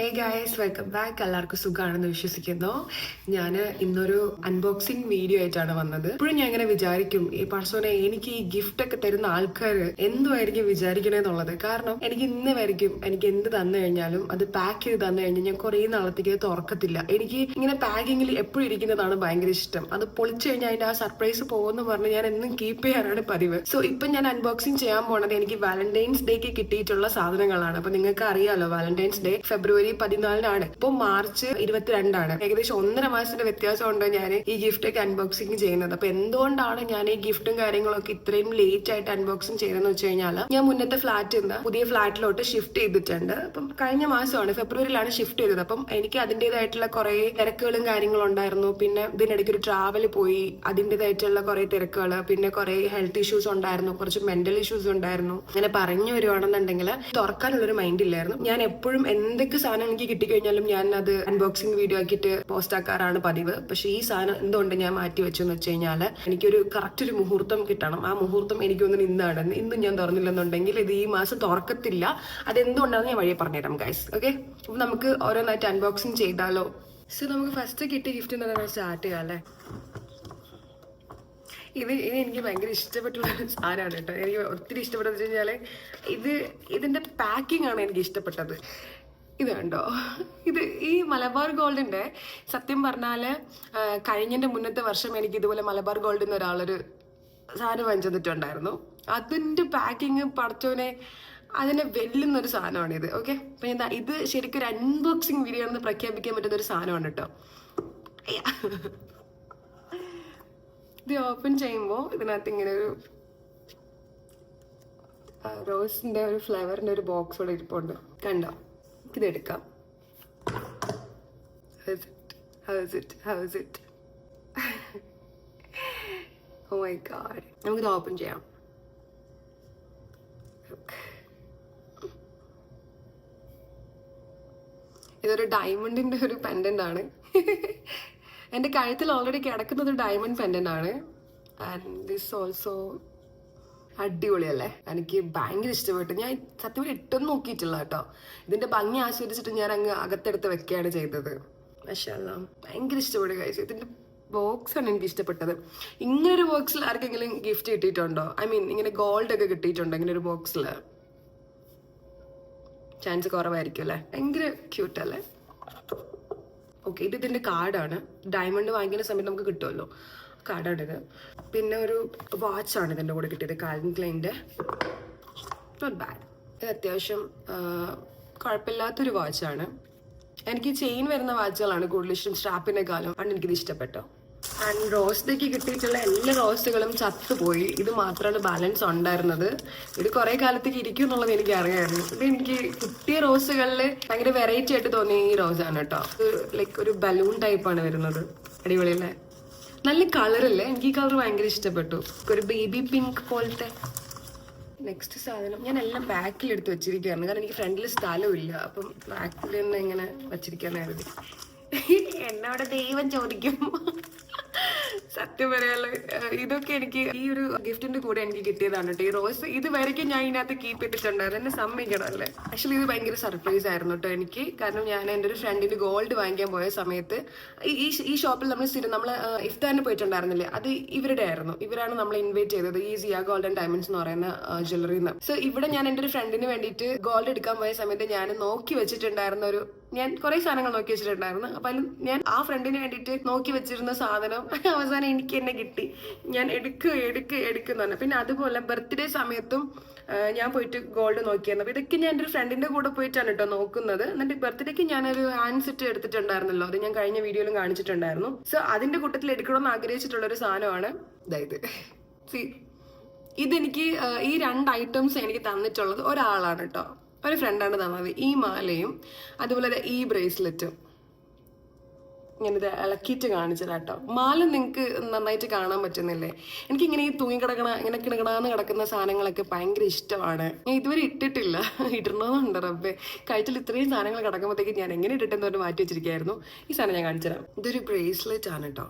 ഹേ guys welcome back എല്ലാവർക്കും സുഖമാണെന്ന് വിശ്വസിക്കുന്നു. ഞാൻ ഇന്നൊരു അൺബോക്സിംഗ് വീഡിയോ ആയിട്ടാണ് വന്നത്. ഇപ്പോഴും ഞാൻ ഇങ്ങനെ വിചാരിക്കും ഈ പർസോനെ എനിക്ക് ഈ ഗിഫ്റ്റ് ഒക്കെ തരുന്ന ആൾക്കാർ എന്തുമായിരിക്കും വിചാരിക്കണേന്നുള്ളത് കാരണം എനിക്ക് ഇന്ന് വരയ്ക്കും എനിക്ക് എന്ത് തന്നു കഴിഞ്ഞാലും അത് പാക്ക് ചെയ്ത് തന്നു കഴിഞ്ഞാൽ ഞാൻ കുറേ നാളത്തേക്ക് തുറക്കത്തില്ല. എനിക്ക് ഇങ്ങനെ പാക്കിങ്ങിൽ എപ്പോഴും ഇരിക്കുന്നതാണ് ഭയങ്കര ഇഷ്ടം. അത് പൊളിച്ചു കഴിഞ്ഞാൽ അതിന്റെ ആ സർപ്രൈസ് പോകുമെന്ന് പറഞ്ഞ് ഞാൻ എന്നും കീപ്പ് ചെയ്യാനാണ് പതിവ്. സോ ഇപ്പൊ ഞാൻ അൺബോക്സിംഗ് ചെയ്യാൻ പോണത് എനിക്ക് വാലന്റൈൻസ് ഡേക്ക് കിട്ടിയിട്ടുള്ള സാധനങ്ങളാണ്. അപ്പൊ നിങ്ങൾക്ക് അറിയാലോ വാലന്റൈൻസ് ഡേ ഫെബ്രുവരി പതിനാലിനാണ്. ഇപ്പൊ മാർച്ച് ഇരുപത്തിരണ്ടാണ്. ഏകദേശം ഒന്നര മാസത്തിന്റെ വ്യത്യാസം ഉണ്ടോ ഞാൻ ഈ ഗിഫ്റ്റ് ഒക്കെ അൺബോക്സിംഗ് ചെയ്യുന്നത്. അപ്പൊ എന്തുകൊണ്ടാണ് ഞാൻ ഈ ഗിഫ്റ്റും കാര്യങ്ങളൊക്കെ ഇത്രയും ലേറ്റ് ആയിട്ട് അൺബോക്സിംഗ് ചെയ്തതെന്ന് വെച്ച് കഴിഞ്ഞാൽ ഞാൻ മുന്നത്തെ ഫ്ലാറ്റിൽ നിന്ന് പുതിയ ഫ്ലാറ്റിലോട്ട് ഷിഫ്റ്റ് ചെയ്തിട്ടുണ്ട്. അപ്പം കഴിഞ്ഞ മാസമാണ് ഫെബ്രുവരിയിലാണ് ഷിഫ്റ്റ് ചെയ്തത്. അപ്പം എനിക്ക് അതിന്റെതായിട്ടുള്ള കുറെ തിരക്കുകളും കാര്യങ്ങളും ഉണ്ടായിരുന്നു. പിന്നെ ഇതിനിടയ്ക്ക് ഒരു ട്രാവൽ പോയി അതിന്റെതായിട്ടുള്ള കുറെ തിരക്കുകൾ പിന്നെ കുറെ ഹെൽത്ത് ഇഷ്യൂസ് ഉണ്ടായിരുന്നു. കുറച്ച് മെന്റൽ ഇഷ്യൂസ് ഉണ്ടായിരുന്നു. അങ്ങനെ പറഞ്ഞു വരുവാണെന്നുണ്ടെങ്കിൽ തുറക്കാനുള്ളൊരു മൈൻഡ് ഇല്ലായിരുന്നു. ഞാൻ എപ്പോഴും എന്തൊക്കെ സാധനം എനിക്ക് കിട്ടിക്കഴിഞ്ഞാലും ഞാൻ അത് അൺബോക്സിംഗ് വീഡിയോ ആക്കിയിട്ട് പോസ്റ്റ് ആക്കാറാണ് പതിവ്. പക്ഷെ ഈ സാധനം എന്തുകൊണ്ട് ഞാൻ മാറ്റി വെച്ചു എന്ന് വെച്ച് കഴിഞ്ഞാൽ എനിക്കൊരു കറക്റ്റ് ഒരു മുഹൂർത്തം കിട്ടണം. ആ മുഹൂർത്തം എനിക്കൊന്നും ഇന്നാണ് ഇന്നും ഞാൻ തുറന്നില്ലെന്നുണ്ടെങ്കിൽ ഇത് ഈ മാസം തുറക്കത്തില്ല. അതെന്തുകൊണ്ടാണെന്ന് ഞാൻ വഴിയെ പറഞ്ഞുതരാം ഗൈസ് ഓക്കെ അപ്പം നമുക്ക് ഓരോന്നായിട്ട് അൺബോക്സിംഗ് ചെയ്താലോ? സോ നമുക്ക് ഫസ്റ്റ് കിട്ടിയ ഗിഫ്റ്റ് എന്ന് സ്റ്റാർട്ട് ചെയ്യാം ഇത് ഇത് എനിക്ക് ഭയങ്കര ഇഷ്ടപ്പെട്ടുള്ള സാധനമാണ് കേട്ടോ. എനിക്ക് ഒത്തിരി ഇഷ്ടപ്പെട്ടത് വെച്ച് കഴിഞ്ഞാൽ ഇത് ഇതിന്റെ പാക്കിംഗ് ആണ് എനിക്ക് ഇഷ്ടപ്പെട്ടത്. ഇത് കണ്ടോ? ഇത് ഈ മലബാർ ഗോൾഡിന്റെ സത്യം പറഞ്ഞാൽ കഴിഞ്ഞിന്റെ മുന്നത്തെ വർഷം എനിക്ക് ഇതുപോലെ മലബാർ ഗോൾഡിൽ നിന്ന് ഒരാളൊരു സാധനം വാങ്ങിച്ചു തന്നിട്ടുണ്ടായിരുന്നു. അതിന്റെ പാക്കിങ് പടച്ചോനെ അതിനെ വെല്ലുന്ന ഒരു സാധനമാണിത് ഓക്കെ അപ്പം എന്താ ഇത് ശരിക്കും ഒരു അൺബോക്സിങ് വീഡിയോ ആണെന്ന് പ്രഖ്യാപിക്കാൻ പറ്റുന്ന ഒരു സാധനമാണ് കേട്ടോ. ഇത് ഓപ്പൺ ചെയ്യുമ്പോൾ ഇതിനകത്ത് ഇങ്ങനെ ഒരു റോസിന്റെ ഒരു ഫ്ലേവറിന്റെ ഒരു ബോക്സ് ഇവിടെ ഇരിപ്പുണ്ട്. കണ്ടോ? ഇത് എടുക്കാം it? oh my god. നമുക്കിത് ഓപ്പൺ ചെയ്യാം. ഇതൊരു ഡയമണ്ടിന്റെ ഒരു പെൻഡന്റ് ആണ് എന്റെ കഴുത്തിൽ ഓൾറെഡി കിടക്കുന്നത് ഡയമണ്ട് പെൻഡന്റ് ആണ് ആൻഡ് ദിസ് ഓൾസോ അടിപൊളിയല്ലേ? എനിക്ക് ഭയങ്കര ഇഷ്ടപ്പെട്ടു. ഞാൻ സത്യം ഇട്ടൊന്നും നോക്കിയിട്ടില്ല കേട്ടോ. ഇതിന്റെ ഭംഗി ആസ്വദിച്ചിട്ട് ഞാൻ അങ്ങ് അകത്തെടുത്ത് വെക്കുകയാണ് ചെയ്തത്. പക്ഷല്ല ഭയങ്കര ഇഷ്ടപ്പെട്ടു കഴിച്ചു ഇതിന്റെ ബോക്സ് ആണ് എനിക്ക് ഇഷ്ടപ്പെട്ടത്. ഇങ്ങനെ ഒരു ബോക്സിൽ ആർക്കെങ്കിലും ഗിഫ്റ്റ് കിട്ടിയിട്ടുണ്ടോ? ഐ മീൻ ഇങ്ങനെ ഗോൾഡ് ഒക്കെ കിട്ടിയിട്ടുണ്ടോ ഇങ്ങനെ ഒരു ബോക്സിൽ ചാൻസ് കുറവായിരിക്കും അല്ലേ? ഭയങ്കര ക്യൂട്ട് അല്ലേ? ഓക്കെ ഇത് ഇതിന്റെ കാർഡാണ് ഡയമണ്ട് വാങ്ങിക്കുന്ന സമയത്ത് നമുക്ക് കിട്ടുമല്ലോ. ഇത് പിന്നെ ഒരു വാച്ചാണ് ഇതിന്റെ കൂടെ കിട്ടിയത് കാൽവിൻ ക്ലൈന്റെ നോട്ട് ബാഡ് ഇത് അത്യാവശ്യം കുഴപ്പമില്ലാത്തൊരു വാച്ചാണ് എനിക്ക് ചെയിൻ വരുന്ന വാച്ചുകളാണ് കൂടുതൽ ഇഷ്ടം സ്ട്രാപ്പിനെക്കാളും ആണ് എനിക്കിത് ഇഷ്ടപ്പെട്ടു. ആൻഡ് റോസ്റ്റേക്ക് കിട്ടിയിട്ടുള്ള എല്ലാ റോസ്റ്റുകളും ചത്തുപോയി. ഇത് മാത്രമാണ് ബാലൻസ് ഉണ്ടായിരുന്നത്. ഇത് കുറേ കാലത്തേക്ക് ഇരിക്കും എന്നുള്ളത് എനിക്ക് അറിയാമായിരുന്നു ഇത് എനിക്ക് കിട്ടിയ റോസുകളിൽ ഭയങ്കര വെറൈറ്റി ആയിട്ട് തോന്നിയ ഈ റോസാണ് കേട്ടോ. ലൈക്ക് ഒരു ബലൂൺ ടൈപ്പാണ് വരുന്നത്. അടിപൊളിയല്ലേ? നല്ല കളറല്ലേ എനിക്ക് ഈ കളർ ഭയങ്കര ഇഷ്ടപ്പെട്ടു. ഒരു ബേബി പിങ്ക് പോലത്തെ. നെക്സ്റ്റ് സാധനം ഞാൻ എല്ലാം ബാക്കിൽ എടുത്ത് വെച്ചിരിക്കുകയാണ്. കാരണം എനിക്ക് ഫ്രണ്ടിൽ സ്ഥലമില്ല അപ്പം ബാക്കിൽ തന്നെ ഇങ്ങനെ വെച്ചിരിക്കാൻ നേരത്തെ എന്നോട് ദൈവം ചോദിക്കും. സത്യം പറയാലോ ഇതൊക്കെ എനിക്ക് ഈ ഒരു ഗിഫ്റ്റിന്റെ കൂടെ എനിക്ക് കിട്ടിയതാണ് കേട്ടോ. ഈ റോസ് ഇത് വരയ്ക്കും ഞാൻ ഇതിനകത്ത് കീപ്പ് ഇട്ടിട്ടുണ്ടായിരുന്നു. എന്നെ സമ്മതിക്കണം അല്ലേ? ആക്ച്വലി ഇത് ഭയങ്കര സർപ്രൈസ് ആയിരുന്നു കേട്ടോ എനിക്ക്. കാരണം ഞാൻ എന്റെ ഒരു ഫ്രണ്ടിന് ഗോൾഡ് വാങ്ങിക്കാൻ പോയ സമയത്ത് ഈ- ഈ ഷോപ്പിൽ നമ്മൾ സ്ഥിരം നമ്മൾ ഇഫ്താറിന് പോയിട്ടുണ്ടായിരുന്നില്ലേ? അത് ഇവരുടെ ആയിരുന്നു. ഇവരാണ് നമ്മൾ ഇൻവൈറ്റ് ചെയ്തത്. ഈ സിയ ഗോൾഡ് ആൻഡ് ഡയമണ്ട്സ് എന്ന് പറയുന്ന ജ്വല്ലറിന്ന് സോ ഇവിടെ ഞാൻ എന്റെ ഒരു ഫ്രണ്ടിന് വേണ്ടിയിട്ട് ഗോൾഡ് എടുക്കാൻ പോയ സമയത്ത് ഞാൻ നോക്കി വെച്ചിട്ടുണ്ടായിരുന്ന ഒരു ഞാൻ കുറെ സാധനങ്ങൾ നോക്കി വെച്ചിട്ടുണ്ടായിരുന്നു. അപ്പം ഞാൻ ആ ഫ്രണ്ടിന് വേണ്ടിയിട്ട് നോക്കി വെച്ചിരുന്ന സാധനം അവസാനം എനിക്ക് തന്നെ കിട്ടി. ഞാൻ എടുക്കുക എടുക്കുക എന്ന് പറഞ്ഞു. പിന്നെ അതുപോലെ ബർത്ത്ഡേ സമയത്തും ഞാൻ പോയിട്ട് ഗോൾഡ് നോക്കിയായിരുന്നു. അപ്പോൾ ഇതൊക്കെ ഞാൻ എന്റെ ഒരു ഫ്രണ്ടിന്റെ കൂടെ പോയിട്ടാണ് കേട്ടോ നോക്കുന്നത്. എന്നിട്ട് ബർത്ത്ഡേക്ക് ഞാനൊരു ഹാൻഡ് സെറ്റ് എടുത്തിട്ടുണ്ടായിരുന്നല്ലോ. അത് ഞാൻ കഴിഞ്ഞ വീഡിയോയിലും കാണിച്ചിട്ടുണ്ടായിരുന്നു. സോ അതിന്റെ കൂട്ടത്തിൽ എടുക്കണമെന്ന് ആഗ്രഹിച്ചിട്ടുള്ള ഒരു സാധനമാണ്. ഇതായത് സി ഇതെനിക്ക് ഈ രണ്ട് ഐറ്റംസ് എനിക്ക് തന്നിട്ടുള്ളത് ഒരാളാണ് കേട്ടോ ഒരു ഫ്രണ്ടാണ് തന്നത് ഈ മാലയും അതുപോലെ ഈ ബ്രേസ്ലെറ്റും ഞാനിത് ഇളക്കിയിട്ട് കാണിച്ചത് കേട്ടോ മാല നിങ്ങൾക്ക് നന്നായിട്ട് കാണാൻ പറ്റുന്നില്ലേ? എനിക്ക് ഇങ്ങനെ ഈ തൂങ്ങി കിടക്കണ ഇങ്ങനെ കിടക്കണാന്ന് കിടക്കുന്ന സാധനങ്ങളൊക്കെ ഭയങ്കര ഇഷ്ടമാണ്. ഞാൻ ഇതുവരെ ഇട്ടിട്ടില്ല. ഇടണമെന്നുണ്ട് റബ്ബേ. കയറ്റിൽ ഇത്രയും സാധനങ്ങൾ കിടക്കുമ്പോഴത്തേക്ക് ഞാൻ എങ്ങനെ ഇട്ടിട്ടെന്ന് പറഞ്ഞ് മാറ്റി വെച്ചിരിക്കുകയായിരുന്നു ഈ സാധനം ഞാൻ കാണിച്ചുതരാം. ഇതൊരു ബ്രേസ്ലെറ്റ് ആണ് കേട്ടോ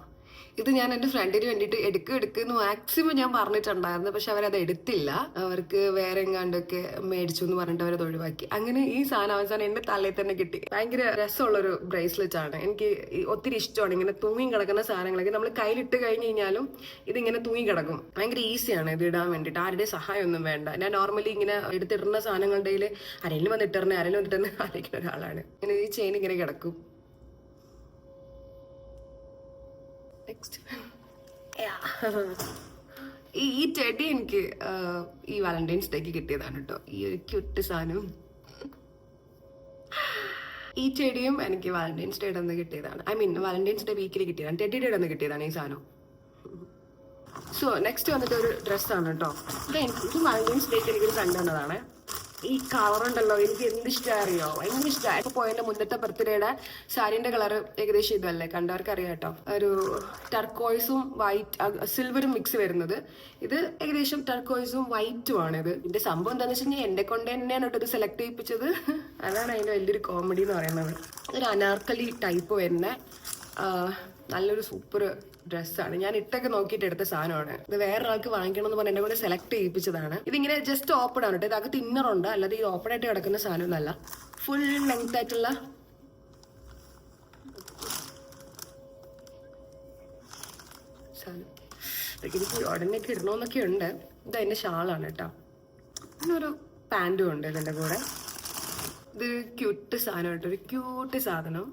ഇത് ഞാൻ എന്റെ ഫ്രണ്ടിന് വേണ്ടിയിട്ട് എടുക്കുക എടുക്കുമെന്ന് മാക്സിമം ഞാൻ പറഞ്ഞിട്ടുണ്ടായിരുന്നു. പക്ഷെ അവരത് എടുത്തില്ല. അവർക്ക് വേറെ എങ്ങാണ്ടൊക്കെ മേടിച്ചു എന്ന് പറഞ്ഞിട്ട് അവരത് ഒഴിവാക്കി. അങ്ങനെ ഈ സാധനം അവസാനം എന്റെ തലയിൽ തന്നെ കിട്ടി. ഭയങ്കര രസമുള്ളൊരു ബ്രേസ്ലെറ്റ് ആണ്. എനിക്ക് ഒത്തിരി ഇഷ്ടമാണ് ഇങ്ങനെ തൂങ്ങി കിടക്കുന്ന സാധനങ്ങളൊക്കെ. നമ്മൾ കയ്യിലിട്ട് കഴിഞ്ഞ് കഴിഞ്ഞാലും ഇതിങ്ങനെ തൂങ്ങി കിടക്കും. ഭയങ്കര ഈസിയാണ് ഇത് ഇടാൻ വേണ്ടിയിട്ട്. ആരുടെ സഹായമൊന്നും വേണ്ട. ഞാൻ നോർമലി ഇങ്ങനെ എടുത്തിടുന്ന സാധനങ്ങളുടെ ആരെങ്കിലും വന്ന് ആരെങ്കിലും വന്നിട്ടിരുന്ന ആരെങ്കിലും ഒരാളാണ്. ഇങ്ങനെ ഈ ചെയിൻ ഇങ്ങനെ കിടക്കും. നെക്സ്റ്റ് ഈ ചെടി എനിക്ക് ഈ വാലന്റൈൻസ് ഡേക്ക് കിട്ടിയതാണ് കേട്ടോ ഈ ഒരു ക്യൂട്ട് സാധനവും. ഈ ചെടിയും എനിക്ക് വാലന്റൈൻസ് ഡേ നിന്ന് കിട്ടിയതാണ്. ഐ മീൻ വാലന്റൈൻസ് ഡേ വീക്കിൽ കിട്ടിയതാണ്. ടെഡി ഇടന്ന് നിന്ന് കിട്ടിയതാണ് ഈ സാധനം. സോ നെക്സ്റ്റ് വന്നിട്ട് ഒരു ഡ്രസ്സാണ് കേട്ടോ ഇത് വാലന്റൈൻസ് ഡേക്ക് എനിക്കൊരു കണ്ടുവന്നതാണ് ഈ കളർ ഉണ്ടല്ലോ എനിക്ക് എന്ത് ഇഷ്ടമായി അറിയോ? ഭയങ്കര ഇഷ്ടമായി പോയതിന്റെ മുന്നത്തെ ബർത്ത്ഡേയുടെ സാരിന്റെ കളർ ഏകദേശം ഇതല്ലേ? കണ്ടവർക്ക് അറിയാം കേട്ടോ. ഒരു ടർക്കോയ്സും വൈറ്റ് സിൽവറും മിക്സ് വരുന്നത്. ഇത് ഏകദേശം ടർക്കോയ്സും വൈറ്റും ആണ് ഇത്. ഇതിന്റെ സംഭവം എന്താണെന്ന് വെച്ച് കഴിഞ്ഞാൽ കൊണ്ട് തന്നെയാണ് കേട്ടോ ഇത് സെലക്ട് ചെയ്യിപ്പിച്ചത്. അതാണ് അതിന്റെ വലിയൊരു കോമഡി എന്ന് പറയുന്നത്. ഒരു അനാർക്കലി ടൈപ്പ് വരുന്ന നല്ലൊരു സൂപ്പർ ഡ്രസ്സാണ്. ഞാൻ ഇട്ടൊക്കെ നോക്കിയിട്ട് എടുത്ത സാധനമാണ്. ഇത് വേറൊരാൾക്ക് വാങ്ങിക്കണം എന്ന് പറഞ്ഞ് എന്നെ കൂടെ സെലക്ട് ചെയ്യിപ്പിച്ചതാണ്. ഇതിങ്ങനെ ജസ്റ്റ് ഓപ്പൺ ആണ് കേട്ടോ ഇതകത്ത് ഇന്നറുണ്ട് അല്ലാതെ ഈ ഓപ്പൺ ആയിട്ട് കിടക്കുന്ന സാധനമൊന്നുമല്ല. ഫുൾ ലെങ്ത് ആയിട്ടുള്ള സാധനം. ഇടണമെന്നൊക്കെ ഉണ്ട്. ഇത് അതിന്റെ ഷാളാണ് കേട്ടോ ഒരു പാന്റും ഉണ്ട് ഇതിന്റെ കൂടെ. ഇത് ക്യൂട്ട് സാധനം കേട്ടോ ഒരു ക്യൂട്ട് സാധനം.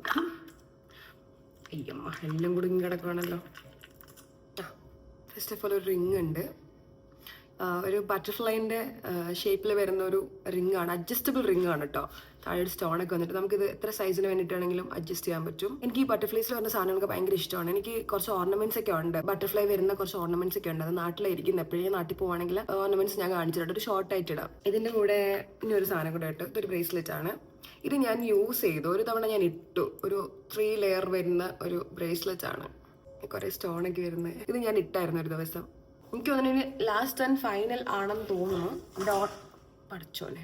അയ്യമ്മ എല്ലാം കൂടി ഇങ്ങ് കിടക്കുവാണല്ലോ. ഫസ്റ്റ് ഓഫ് ഓൾ ഒരു റിങ് ഉണ്ട്. ഒരു ബട്ടർഫ്ലൈന്റെ ഷേപ്പിൽ വരുന്ന ഒരു റിംഗ് ആണ്. അഡ്ജസ്റ്റബിൾ റിംഗ് ആണ് കേട്ടോ താഴെ ഒരു സ്റ്റോൺ ഒക്കെ വന്നിട്ട് നമുക്കിത് എത്ര സൈസിന് വേണ്ടിയിട്ടാണെങ്കിലും അഡ്ജസ്റ്റ് ചെയ്യാൻ പറ്റും. എനിക്ക് ഈ ബട്ടർഫ്ലൈസിൽ വരുന്ന സാധനങ്ങളൊക്കെ ഭയങ്കര ഇഷ്ടമാണ്. എനിക്ക് കുറച്ച് ഓർണമെന്റ്സ് ഒക്കെ ഉണ്ട്. ബട്ടർഫ്ലൈ വരുന്ന കുറച്ച് ഓർണമെന്റ്സ് ഒക്കെ ഉണ്ട്. അത് നാട്ടിലായിരിക്കും. എപ്പോഴേ നാട്ടിൽ പോവാണെങ്കിൽ ഓർണമെന്റ്സ് ഞാൻ കാണിച്ചിട്ടുണ്ട് ഒരു ഷോർട്ട് ആയിട്ട് ഇടാം. ഇതിന്റെ കൂടെ ഇനി ഒരു സാധനം കൂടെ ഇട്ടു. ഇതൊരു ബ്രേസ്ലെറ്റ് ആണ്. ഇത് ഞാൻ യൂസ് ചെയ്തു. ഒരു തവണ ഞാൻ ഇട്ടു. ഒരു ത്രീ ലെയർ വരുന്ന ഒരു ബ്രേസ്ലെറ്റ് ആണ്. കുറേ സ്റ്റോൺ ഒക്കെ വരുന്നത്. ഇത് ഞാൻ ഇട്ടായിരുന്നു ഒരു ദിവസം. എനിക്ക് തോന്നുന്നു ലാസ്റ്റ് ആൻഡ് ഫൈനൽ ആണെന്ന് തോന്നുന്നു. എന്റെ പഠിച്ചോലെ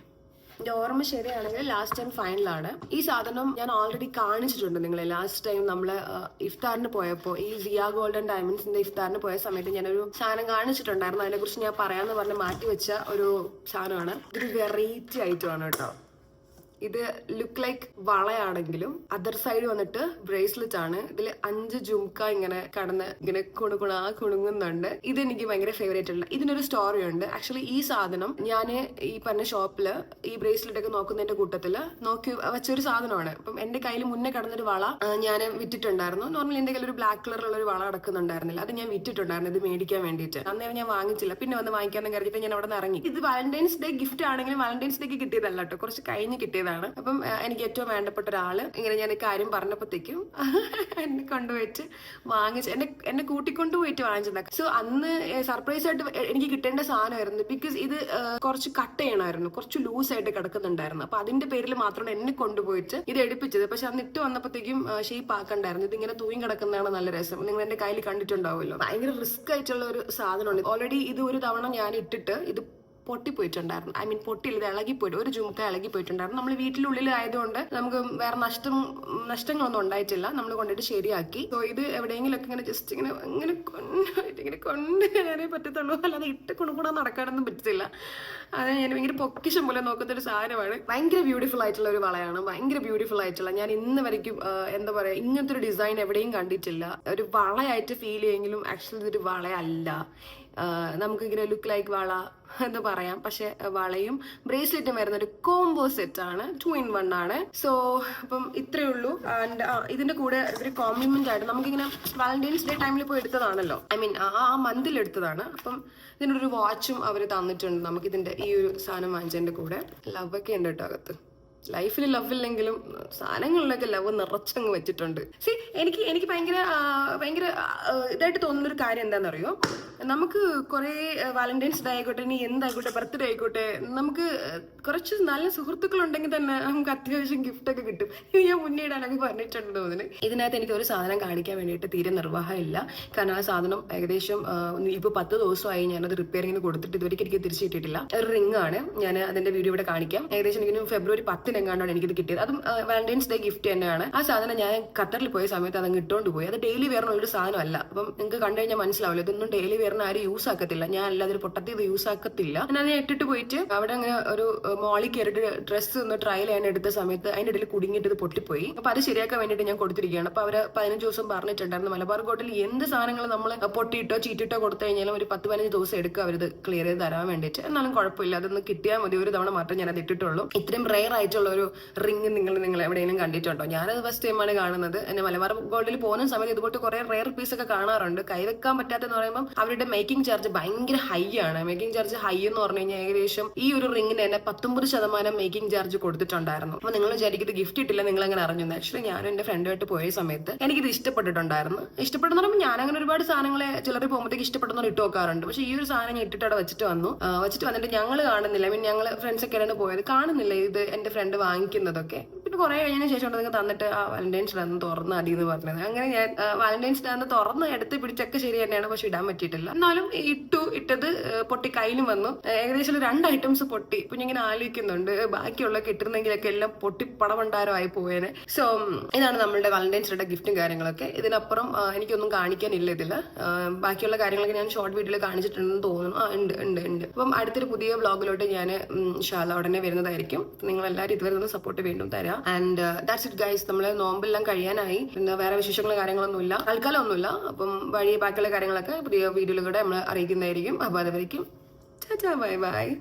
എന്റെ ഓർമ്മ ശരിയാണെങ്കിൽ ലാസ്റ്റ് ഫൈനൽ ആണ്. ഈ സാധനം ഞാൻ ഓൾറെഡി കാണിച്ചിട്ടുണ്ട് നിങ്ങളെ. ലാസ്റ്റ് ടൈം നമ്മൾ ഇഫ്താറിന് പോയപ്പോൾ ഈ സിയ ഗോൾഡൻ ഡയമണ്ട്സിന്റെ ഇഫ്താറിന് പോയ സമയത്ത് ഞാനൊരു സാധനം കാണിച്ചിട്ടുണ്ടായിരുന്നു. അതിനെക്കുറിച്ച് ഞാൻ പറയാമെന്ന് പറഞ്ഞ് മാറ്റി വെച്ച ഒരു സാധനമാണ്. ഇതൊരു വെറൈറ്റി ഐറ്റം ആണ് കേട്ടോ. ഇത് ലുക്ക് ലൈക്ക് വളയാണെങ്കിലും അതർ സൈഡ് വന്നിട്ട് ബ്രേസ്ലെറ്റ് ആണ്. ഇതിൽ അഞ്ച് ജുംക്ക ഇങ്ങനെ കടന്ന് ഇങ്ങനെ കുണുകുണ കുണുങ്ങുന്നുണ്ട്. ഇത് എനിക്ക് ഭയങ്കര ഫേവറേറ്റ് ആണ് ഇതിനൊരു സ്റ്റോറി ഉണ്ട്. ആക്ച്വലി ഈ സാധനം ഞാൻ ഈ പറഞ്ഞ ഷോപ്പിൽ ഈ ബ്രേസ്ലെറ്റ് ഒക്കെ നോക്കുന്നതിന്റെ കൂട്ടത്തിൽ നോക്കി വെച്ചൊരു സാധനമാണ്. അപ്പം എന്റെ കയ്യിൽ മുന്നേ കടന്നൊരു വള ഞാൻ വിറ്റിട്ടുണ്ടായിരുന്നു. നോർമലി എന്റെ കയ്യിൽ ഒരു ബ്ലാക്ക് കളറിലുള്ള ഒരു വള അടക്കുന്നുണ്ടായിരുന്നില്ല. അത് ഞാൻ വിറ്റിട്ടുണ്ടായിരുന്നു ഇത് മേടിക്കാൻ വേണ്ടിയിട്ട്. അന്നേരം ഞാൻ വാങ്ങിച്ചില്ല. പിന്നെ വന്ന് വാങ്ങിക്കാന്ന് കരുതിയിട്ട് ഞാൻ അവിടെ നിന്ന് ഇറങ്ങി. ഇത് വാലന്റൈൻസ് ഡേ ഗിഫ്റ്റ് ആണെങ്കിലും വാലന്റൈൻസ് ഡേക്ക് കിട്ടിയതല്ല കേട്ടോ കുറച്ച് കഴിഞ്ഞ് കിട്ടിയതാണ്. അപ്പം ആ, എനിക്ക് ഏറ്റവും വേണ്ടപ്പെട്ട ഒരാൾ ഇങ്ങനെ ഞാൻ കാര്യം പറഞ്ഞപ്പോഴത്തേക്കും എന്നെ കൊണ്ടുപോയിട്ട് വാങ്ങിച്ച് എന്നെ എന്നെ കൂട്ടിക്കൊണ്ട് പോയിട്ട് വാങ്ങിച്ചതാണ് സോ അന്ന് സർപ്രൈസ് ആയിട്ട് എനിക്ക് കിട്ടേണ്ട സാധനമായിരുന്നു. ബിക്കോസ് ഇത് കുറച്ച് കട്ട് ചെയ്യണമായിരുന്നു. കുറച്ച് ലൂസ് ആയിട്ട് കിടക്കുന്നുണ്ടായിരുന്നു. അപ്പൊ അതിന്റെ പേരിൽ മാത്രമാണ് എന്നെ കൊണ്ടുപോയിട്ട് ഇത് എടുപ്പിച്ചത്. പക്ഷെ അന്ന് ഇട്ട് വന്നപ്പോഴത്തേക്കും ഷേപ്പ് ആക്കണ്ടായിരുന്നു. ഇത് ഇങ്ങനെ തൂങ്ങി കിടക്കുന്നതാണ് നല്ല രസം. നിങ്ങൾ എന്റെ കയ്യിൽ കണ്ടിട്ടുണ്ടാവുമല്ലോ. ഭയങ്കര റിസ്ക് ആയിട്ടുള്ള ഒരു സാധനമാണ്. ഓൾറെഡി ഇത് ഒരു തവണ ഞാൻ ഇട്ടിട്ട് ഇത് പൊട്ടിപ്പോയിട്ടുണ്ടായിരുന്നു. ഐ മീൻ പൊട്ടിയില്ല ഇത് ഇളകിപ്പോയിട്ട് ഒരു ജുമുക്ക ഇളകിപ്പോയിട്ടുണ്ടായിരുന്നു. നമ്മൾ വീട്ടിലുള്ളിൽ ആയതുകൊണ്ട് നമുക്ക് വേറെ നഷ്ടം നഷ്ടങ്ങളൊന്നും ഉണ്ടായിട്ടില്ല. നമ്മൾ കൊണ്ടിട്ട് ശരിയാക്കി. സോ ഇത് എവിടെയെങ്കിലൊക്കെ ഇങ്ങനെ ജസ്റ്റ് ഇങ്ങനെ ഇങ്ങനെ ഇങ്ങനെ കയറി പറ്റത്തുള്ളൂ. അല്ലാതെ ഇട്ട് കൊണ്ടുകൂടാൻ നടക്കാനൊന്നും പറ്റത്തില്ല. അത് ഞാൻ ഭയങ്കര പൊക്കിഷം പോലെ നോക്കുന്ന ഒരു സാധനമാണ്. ഭയങ്കര ബ്യൂട്ടിഫുൾ ആയിട്ടുള്ള ഒരു വളയാണ്. ഭയങ്കര ബ്യൂട്ടിഫുൾ ആയിട്ടുള്ള ഞാൻ ഇന്ന് വരയ്ക്കും എന്താ പറയാ ഇങ്ങനത്തെ ഒരു ഡിസൈൻ എവിടെയും കണ്ടിട്ടില്ല. ഒരു വളയായിട്ട് ഫീൽ ചെയ്യുമെങ്കിലും ആക്ച്വലി ഇതൊരു വളയല്ല. നമുക്കിങ്ങനെ ലുക്ക് ലൈക്ക് വള എന്ന് പറയാം. പക്ഷെ വളയും ബ്രേസ്ലെറ്റും വരുന്ന ഒരു കോംബോ സെറ്റ് ആണ്. ടു ഇൻ വൺ ആണ്. സോ അപ്പം ഇത്രയേ ഉള്ളൂ. ആൻഡ് ഇതിന്റെ കൂടെ ഒരു കോംപ്ലിമെന്റ് ആയിട്ട് നമുക്കിങ്ങനെ വാലന്റൈൻസ് ഡേ ടൈമിൽ പോയി എടുത്തതാണല്ലോ. ഐ മീൻ ആ മന്തിൽ എടുത്തതാണ്. അപ്പം ഇതിനൊരു വാച്ചും അവർ തന്നിട്ടുണ്ട്. നമുക്ക് ഇതിന്റെ ഈ ഒരു സാധനം വാങ്ങിച്ചതിന്റെ കൂടെ. ലവ് ഒക്കെ ഉണ്ട് കേട്ടോ അകത്ത്. ലൈഫിൽ ലവ് ഇല്ലെങ്കിലും സാധനങ്ങളിലൊക്കെ ലവ് നിറച്ചങ്ങ് വെച്ചിട്ടുണ്ട്. സി എനിക്ക് എനിക്ക് ഭയങ്കര ഭയങ്കര ഇതായിട്ട് തോന്നുന്ന ഒരു കാര്യം എന്താണെന്നറിയോ നമുക്ക് കുറേ വാലന്റൈൻസ് ഡേ ആയിക്കോട്ടെ ഇനി എന്തായിക്കോട്ടെ ബർത്ത്ഡേ ആയിക്കോട്ടെ നമുക്ക് കുറച്ച് നല്ല സുഹൃത്തുക്കളുണ്ടെങ്കിൽ തന്നെ നമുക്ക് അത്യാവശ്യം ഗിഫ്റ്റ് ഒക്കെ കിട്ടും. ഇത് ഞാൻ മുന്നേ ഇടാനൊക്കെ പറഞ്ഞിട്ടുണ്ട് തോന്നുന്നു. ഇതിനകത്ത് എനിക്ക് ഒരു സാധനം കാണിക്കാൻ വേണ്ടിയിട്ട് തീരെ നിർവാഹമില്ല കാരണം ആ സാധനം ഏകദേശം ഇപ്പോൾ പത്ത് ദിവസമായി ഞാനത് റിപ്പയറിങ്ങിന് കൊടുത്തിട്ട് ഇതുവരെ എനിക്ക് തിരിച്ചു കിട്ടിയിട്ടില്ല. ഒരു റിംഗ് ആണ്. ഞാൻ അതിന്റെ വീഡിയോ ഇവിടെ കാണിക്കാം. ഏകദേശം എനിക്ക് ഫെബ്രുവരി പത്തിന് എങ്ങാണ്ടാണ് എനിക്കിത് കിട്ടിയത്? അതും വാലന്റൈൻസ് ഡേ ഗിഫ്റ്റ് തന്നെയാണ്. ആ സാധനം ഞാൻ ഖത്തറിൽ പോയ സമയത്ത് അതങ്ങ് ഇട്ടുകൊണ്ട് പോയി. അത് ഡെയിലി വെയറിനുള്ളൊരു സാധനമല്ല. അപ്പം നിങ്ങൾക്ക് കണ്ടു കഴിഞ്ഞാൽ മനസ്സിലാവില്ല. ഇതൊന്നും ഡെയിലി വെയറിന് ആരും യൂസ് ആക്കത്തില്ല. ഞാൻ അല്ലാതെ ഒരു പൊട്ടത്തി ഇത് യൂസ് ആക്കത്തില്ല. ഞാൻ അത് ഇട്ടിട്ട് പോയിട്ട് അവിടെ അങ്ങനെ ഒരു മോളിൽ കയറിയിട്ട് ഡ്രസ്സ് ഒന്ന് ട്രയൽ ചെയ്യാൻ എടുത്ത സമയത്ത് അതിന്റെ ഇടയിൽ കുടുങ്ങിയിട്ട് ഇത് പൊട്ടിപ്പോയി. അപ്പൊ അത് ശരിയാക്കാൻ വേണ്ടിയിട്ട് ഞാൻ കൊടുത്തിരിക്കുകയാണ്. അപ്പൊ അവർ പതിനഞ്ച് ദിവസം പറഞ്ഞിട്ടുണ്ടായിരുന്നു. മലബാർ കോട്ടിൽ എന്ത് സാധനങ്ങൾ നമ്മൾ പൊട്ടിയിട്ടോ ചീറ്റിട്ടോ കൊടുത്തു കഴിഞ്ഞാലും ഒരു പത്ത് പതിനഞ്ച് ദിവസം എടുക്കുക അവരത് ക്ലിയർ ചെയ്ത് തരാൻ വേണ്ടിയിട്ട്. എന്നാലും കുഴപ്പമില്ല. അതൊന്ന് കിട്ടിയാൽ മതി. ഒരു തവണ മാത്രമേ ഞാൻ അത് ഇട്ടിട്ടുള്ളൂ. ഇത്രയും റെയർ ആയിട്ടുള്ള ഒരു റിങ് നിങ്ങൾ നിങ്ങൾ എവിടെയെങ്കിലും കണ്ടിട്ടുണ്ടോ? ഞാനത് ഫസ്റ്റ് ടൈമാണ് കാണുന്നത്. എന്നെ മലബാർ ഗോൾഡിൽ പോകുന്ന സമയത്ത് ഇതുപോലത്തെ കുറെ റയർ പീസ് ഒക്കെ കാണാറുണ്ട്. കൈവെക്കാൻ പറ്റാത്തെന്ന് പറയുമ്പോൾ അവരുടെ മേക്കിംഗ് ചാർജ് ഭയങ്കര ഹൈ ആണ്. മേക്കിംഗ് ചാർജ് ഹൈ എന്ന് പറഞ്ഞു കഴിഞ്ഞാൽ ഏകദേശം ഈ ഒരു റിങ്ങിന് തന്നെ പത്തൊമ്പത് ശതമാനം മേക്കിംഗ് ചാർജ് കൊടുത്തിട്ടുണ്ടായിരുന്നു. അപ്പൊ നിങ്ങൾ വിചാരിക്കുന്നത് ഗിഫ്റ്റ് ഇട്ടില്ല നിങ്ങൾ അങ്ങനെ അറിഞ്ഞു ആക്ച്വലി ഞാനും എന്റെ ഫ്രണ്ടുമായിട്ട് പോയ സമയത്ത് എനിക്കിത് ഇഷ്ടപ്പെട്ടിട്ടുണ്ടായിരുന്നു. ഇഷ്ടപ്പെട്ടെന്ന് പറയുമ്പോൾ ഞാൻ അങ്ങനെ ഒരുപാട് സാധനങ്ങളെ ചിലർ പോകുമ്പോഴത്തേക്ക് ഇഷ്ടപ്പെടുന്നവർ ഇട്ട് നോക്കാറുണ്ട് പക്ഷേ ഈ ഒരു സാധനം ഞാൻ ഇട്ടിട്ട് അവിടെ വെച്ചിട്ട് വന്നു. വെച്ചിട്ട് വന്നിട്ട് ഞങ്ങൾ കാണുന്നില്ല. മീൻ ഞങ്ങൾ ഫ്രണ്ട്സ് ആയിരുന്നു പോയത്. കാണുന്നില്ല ഇത് എന്റെ ഫ്രണ്ട് വാങ്ങിക്കുന്നതൊക്കെ. പിന്നെ കുറെ കഴിഞ്ഞതിന് ശേഷം നിങ്ങൾ തന്നിട്ട് ആ വാലന്റൈൻസ് ഡേ അന്ന് തുറന്ന് അടി എന്ന് പറഞ്ഞത്. അങ്ങനെ ഞാൻ വാലന്റൈൻസ് ഡേ അന്ന് തുറന്ന് എടുത്ത് പിടിച്ചൊക്കെ ശരി തന്നെയാണ് പക്ഷെ ഇടാൻ പറ്റിയിട്ടില്ല. എന്നാലും ഇട്ടു ഇട്ടത് പൊട്ടി കയ്യിലും വന്നു. ഏകദേശം രണ്ട് ഐറ്റംസ് പൊട്ടി. ഇപ്പൊ ഇങ്ങനെ ആലോചിക്കുന്നുണ്ട് ബാക്കിയുള്ള കിട്ടുന്നെങ്കിലൊക്കെ എല്ലാം പൊട്ടി പടമണ്ടാരമായി പോയേനെ. സോ ഇതാണ് നമ്മളുടെ വാലന്റൈൻസ് ഡേയുടെ ഗിഫ്റ്റും കാര്യങ്ങളൊക്കെ. ഇതിനപ്പുറം എനിക്കൊന്നും കാണിക്കാനില്ല ഇതിൽ ബാക്കിയുള്ള കാര്യങ്ങളൊക്കെ ഞാൻ ഷോർട്ട് വീഡിയോയിൽ കാണിച്ചിട്ടുണ്ടെന്ന് തോന്നുന്നു. ആ ഉണ്ട് ഉണ്ട് ഉണ്ട്. അപ്പം അടുത്തൊരു പുതിയ വ്ളോഗിലോട്ട് ഞാൻ ഷാല ഉടനെ വരുന്നതായിരിക്കും. നിങ്ങൾ എല്ലാവരും ഇതുവരെ ഒന്ന് സപ്പോർട്ട് വീണ്ടും തരാം. ആൻഡ് ദാറ്റ്സ് ഇറ്റ് ഗൈസ് നമ്മൾ നോമ്പെല്ലാം കഴിയാനായി. പിന്നെ വേറെ വിശേഷങ്ങളും കാര്യങ്ങളൊന്നുമില്ല. തൽക്കാലം ഒന്നുമില്ല അപ്പം വഴി ബാക്കിയുള്ള കാര്യങ്ങളൊക്കെ പുതിയ വീഡിയോയിലൂടെ നമ്മൾ അറിയിക്കുന്നതായിരിക്കും. അപ്പോൾ അതുവരെയും ബൈ ബൈ.